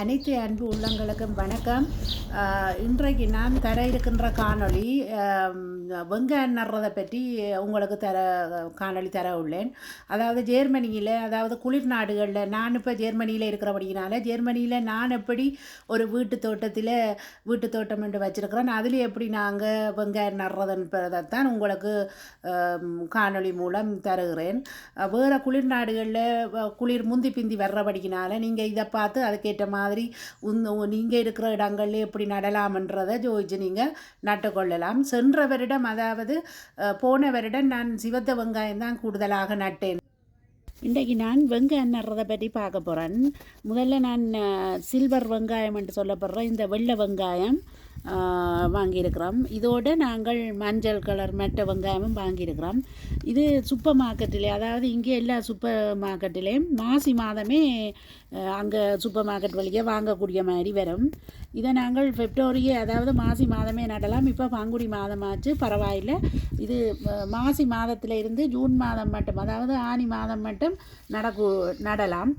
அனைத்து அன்பு உள்ளங்களுக்கும் வணக்கம். இன்றைக்கு நான் தர இருக்கின்ற காணொளி வெங்காயம் நடுறதை பற்றி உங்களுக்கு தர காணொளி தர உள்ளேன். அதாவது ஜெர்மனியில் அதாவது குளிர் நாடுகளில் நான் இப்போ ஜெர்மனியில் இருக்கிறபடினால ஜெர்மனியில் நான் எப்படி ஒரு வீட்டு தோட்டத்தில் வீட்டு தோட்டம் என்று வச்சுருக்கிறேன். அதில் எப்படி நாங்கள் வெங்காயம் நடுறதுன்றதைத்தான் உங்களுக்கு காணொளி மூலம் தருகிறேன். வேறு குளிர் நாடுகளில் குளிர் முந்தி பிந்தி வர்றபடினால நீங்கள் இதை பார்த்து அதுக்கேற்ற மாதிரி மாதிரி நீங்கள் இருக்கிற இடங்கள்ல எப்படி நடலாம்ன்றதை ஜோதிச்சு நீங்கள் நட்டுக்கொள்ளலாம். சென்ற வருடம் அதாவது போன வருடம் நான் சிவத்த வெங்காயம் தான் கூடுதலாக நட்டேன். இன்றைக்கு நான் வெங்காயம் நடுறதை பற்றி பார்க்க போகிறேன் முதல்ல நான் சில்வர் வெங்காயம் என்று சொல்லப்படுற இந்த வெள்ளை வெங்காயம் வாங்கியிருக்கிறோம். இதோடு நாங்கள் மஞ்சள் கலர் மெட்ட வெங்காயமும் வாங்கியிருக்கிறோம். இது சூப்பர் மார்க்கெட்டிலே அதாவது இங்கே எல்லா சூப்பர் மார்க்கெட்டிலையும் மாசி மாதமே அங்கே சூப்பர் மார்க்கெட் வழியாக வாங்கக்கூடிய மாதிரி வரும். இதை நாங்கள் பிப்ரவரி அதாவது மாசி மாதமே நடலாம். இப்போ பாங்குடி மாதமாச்சு பரவாயில்லை. இது மாசி மாதத்தில் இருந்து ஜூன் மாதம் மட்டும் அதாவது ஆனி மாதம் மட்டும் நடக்கு நடலாம்.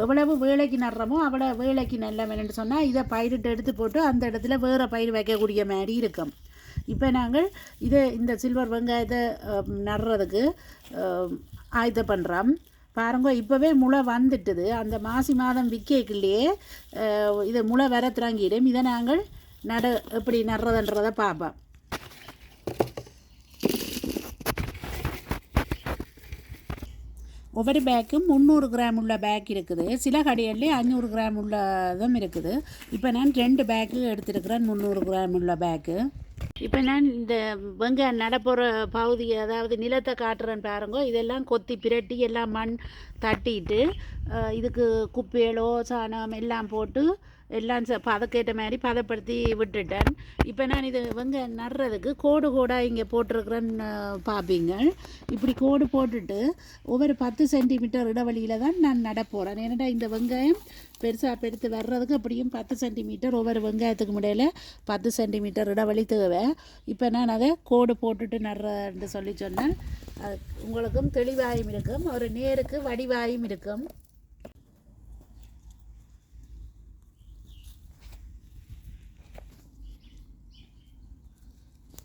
எவ்வளவு வேலைக்கு நடுறோமோ அவ்வளோ வேலைக்கு நல்ல வேணும்னு சொன்னால் இதை பயிரிட்டு எடுத்து போட்டு அந்த இடத்துல வேறு பயிர் வைக்கக்கூடிய மாதிரி இருக்கும். இப்போ நாங்கள் இதை இந்த சில்வர் வெங்காயத்தை நடுறதுக்கு அஹ், பண்ணுறோம் பாருங்க இப்போவே முளை வந்துட்டுது. அந்த மாசி மாதம் விற்கலையே இது முளை வர திறங்கிடும். இதை நாங்கள் நட எப்படி நடுறதுன்றதை பார்ப்போம். ஒவ்வொரு பேக்கும் முந்நூறு கிராம் உள்ள பேக் இருக்குது. சில கடையிலே அஞ்சூறு கிராம் உள்ளதும் இருக்குது. இப்போ நான் ரெண்டு பேக்கு எடுத்துருக்கிறேன் முந்நூறு கிராம் உள்ள பேக்கு இப்போ நான் இந்த வெங்காயம் நடப்போகிற பகுதி அதாவது நிலத்தை காட்டுறேன்னு பாருங்க. இதெல்லாம் கொத்தி பிரட்டி எல்லாம் மண் தட்டிட்டு இதுக்கு குப்பைகளோ சாணம் எல்லாம் போட்டு எல்லாம் ச பதக்கேற்ற மாதிரி பதப்படுத்தி விட்டுட்டேன். இப்போ நான் இது வெங்காயம் நடுறதுக்கு கோடு கோடாக இங்கே போட்டிருக்கிறேன்னு பார்ப்பீங்க இப்படி கோடு போட்டுட்டு ஒவ்வொரு பத்து சென்டிமீட்டர் இடைவெளியில் தான் நான் நட போகிறேன் ஏன்னா இந்த வெங்காயம் பெருசாக பெருத்து வர்றதுக்கு அப்படியும் பத்து சென்டிமீட்டர் ஒவ்வொரு வெங்காயத்துக்கு முடியல பத்து சென்டிமீட்டர் இடைவெளி தேவை. இப்போ நான் அதை கோடு போட்டுட்டு நடுறேன்ட்டு சொல்லி சொன்னேன். அது உங்களுக்கும் தெளிவாயும் இருக்கும். ஒரு நேருக்கு வடிவாயும் இருக்கும்.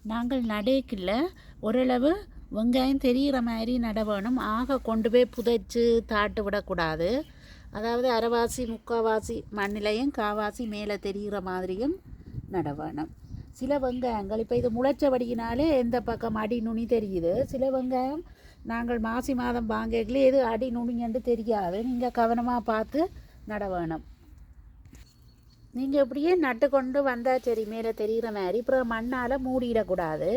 நாங்கள் நடைக்கில் ஓரளவு வெங்காயம் தெரிகிற மாதிரி நட வேணும் ஆக கொண்டு போய் புதைச்சு தாட்டு விடக்கூடாது. அதாவது அரைவாசி முக்கால்வாசி மண்ணிலையும் காவாசி மேலே தெரிகிற மாதிரியும் நட வேணும் சில வெங்காயங்கள் இப்போ இது முளைச்சபடியினாலே எந்த பக்கம் அடி நுனி தெரியுது. சில வெங்காயம் நாங்கள் மாசி மாதம் வாங்கல எது அடி நுனிங்கன்று தெரியாது. நீங்கள் கவனமாக பார்த்து நட வேணும் நீங்கள் இப்படியே நட்டு கொண்டு வந்தால் சரி மேலே தெரிகிற மாதிரி. அப்புறம் மண்ணால் மூடிடக்கூடாது.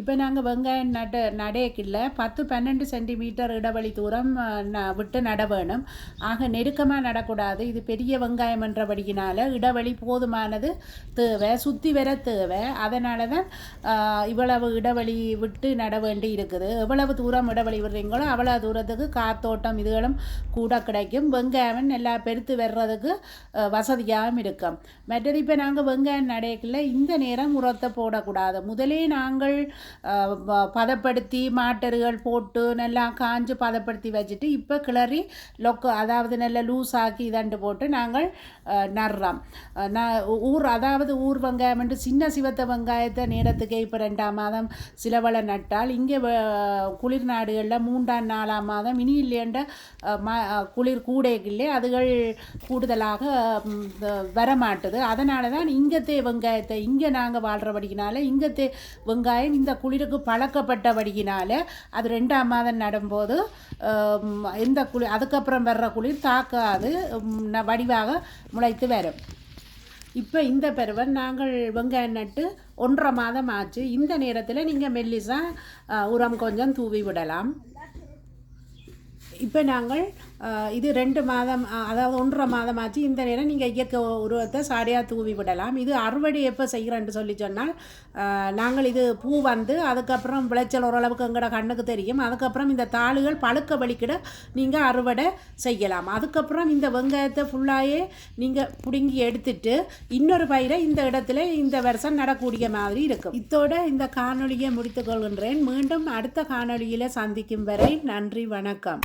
இப்போ நாங்கள் வெங்காயம் நட நடையக்கில்ல. பத்து பன்னெண்டு சென்டிமீட்டர் இடைவெளி தூரம் ந- விட்டு நட வேணும். ஆக நெருக்கமாக நடக்கூடாது. இது பெரிய வெங்காயம் என்றபடியினால் இடைவெளி போதுமானது தேவை சுற்றி வர தேவை. அதனால தான் இவ்வளவு இடைவெளி விட்டு நட வேண்டி இருக்குது. எவ்வளவு தூரம் இடைவெளி விடுறீங்களோ அவ்வளோ தூரத்துக்கு காத்தோட்டம் இதுகளும் கூட கிடைக்கும். வெங்காயம் எல்லா பெருத்து வர்றதுக்கு வசதியாகவும் இருக்கும். மற்றது இப்போ நாங்கள் வெங்காயம் நடையக்கில் இந்த நேரம் உரத்தை போடக்கூடாது. முதலே நாங்கள் பதப்படுத்தி மாட்டர்கள் போட்டு நல்லா காஞ்சு பதப்படுத்தி வச்சுட்டு இப்போ கிளறி லொக்கு அதாவது நல்லா லூஸ் ஆக்கி இதண்டு போட்டு நாங்கள் நடுறோம் நான் ஊர் அதாவது ஊர் வெங்காயம் என்று சின்ன சிவத்த வெங்காயத்தை நேரத்துக்கே இப்போ ரெண்டாம் மாதம் சிலவள நட்டால் இங்கே குளிர் நாடுகளில் மூன்றாம் நாலாம் மாதம் இனி இல்லையண்ட மா ம குளிர் கூடைகளே அதுகள் கூடுதலாக வரமாட்டுது. அதனால தான் இங்கத்தே வெங்காயத்தை இங்கே நாங்கள் வாழ்கிறபடினால இங்கத்தே வெங்காயம் இந்த குளிருக்கு பழக்கப்பட்டபடியினால் அது ரெண்டாம் மாதம் நடும்போது எந்த குளிர் அதுக்கப்புறம் வர்ற குளிர் தாக்காது வடிவாக முளைத்து வரும். இப்போ இந்த பருவம் நாங்கள் வெங்காயம் நட்டு ஒன்றரை மாதம் ஆச்சு. இந்த நேரத்தில் நீங்கள் மெல்லிசாக உரம் கொஞ்சம் தூவி விடலாம். இப்போ நாங்கள் இது ரெண்டு மாதம் அதாவது ஒன்றரை மாதம் ஆச்சு இந்த நேரம் நீங்கள் இயற்கை உருவத்தை சாடியாக தூவி விடலாம். இது அறுவடை எப்போ செய்கிறேன்னு சொல்லி சொன்னால் நாங்கள் இது பூ வந்து அதுக்கப்புறம் விளைச்சல் ஓரளவுக்கு எங்களோட கண்ணுக்கு தெரியும். அதுக்கப்புறம் இந்த தாளுகள் பழுக்க வலிக்கிட நீங்கள் அறுவடை செய்யலாம். அதுக்கப்புறம் இந்த வெங்காயத்தை ஃபுல்லாகவே நீங்கள் பிடுங்கி எடுத்துட்டு இன்னொரு பயிரை இந்த இடத்துல இந்த வருஷம் நடக்கூடிய மாதிரி இருக்கும். இத்தோட இந்த காணொலியை முடித்துக்கொள்கின்றேன் மீண்டும் அடுத்த காணொலியில் சந்திக்கும் வரை நன்றி வணக்கம்.